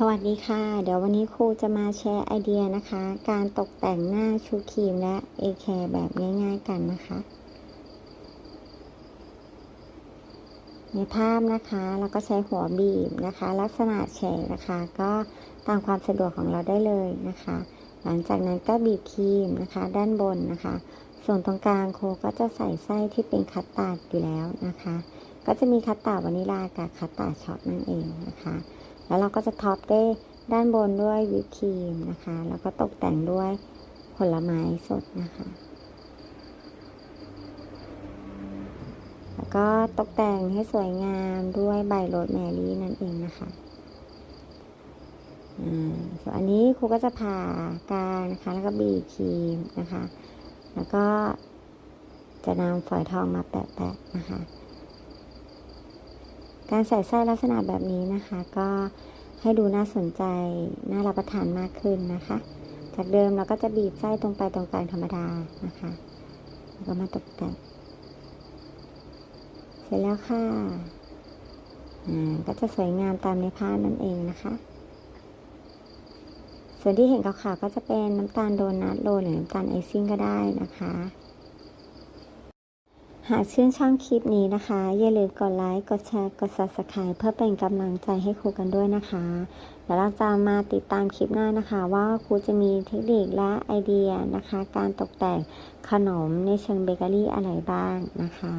สวัสดีค่ะ เดี๋ยววันนี้ครูจะมาแชร์ไอเดียนะคะ การตกแต่งหน้าชูครีมและเอแคร์แบบง่ายๆกันนะคะ ในภาพนะคะเราก็ใช้หัวบีบนะคะ ลักษณะแฉกนะคะ ก็ตามความสะดวกของเราได้เลยนะคะ หลังจากนั้นก็บีบครีมนะคะ ด้านบนนะคะ ส่วนตรงกลางครูก็จะใส่ไส้ที่เป็นคัสตาร์ดอยู่แล้วนะคะ ก็จะมีคัสตาร์ดวานิลากับคัสตาร์ดช็อกนั่นเองนะคะ แล้วเราก็จะท็อปด้วยด้านบนด้วยวิปครีมนะคะ แล้วก็ตกแต่งด้วยผลไม้สดนะคะ แล้วก็ตกแต่งให้สวยงามด้วยใบโรสแมรี่นั่นเองนะคะอ่าส่วนอันนี้ครูก็จะผ่ากาวนะคะ แล้วก็บีบครีมนะคะ แล้วก็จะนำฝอยทองมาแปะๆนะคะ การใส่ไส้ลักษณะแบบนี้นะคะ ก็ให้ดูน่าสนใจน่ารับประทานมากขึ้นนะคะ จากเดิมเราก็จะบีบไส้ตรงไปตรงกลางธรรมดานะคะแล้วก็มาตกแต่งเสร็จแล้วค่ะอ่าก็จะสวยงามตามในภาพนั่นเองนะคะ ส่วนที่เห็นขาวๆก็จะเป็นน้ำตาลโดนัทโรหรือน้ำตาลไอซิ่งก็ได้นะคะ หากชื่นชอบคลิปนี้นะคะ อย่าลืมกดไลค์ กดแชร์ กด subscribe เพื่อเป็นกำลังใจให้ครูกันด้วยนะคะแล้วเราจะมาติดตามคลิปหน้านะคะ ว่าครูจะมีเทคนิคและไอเดียนะคะ การตกแต่งขนมในเชิงเบเกอรี่อะไรบ้างนะคะ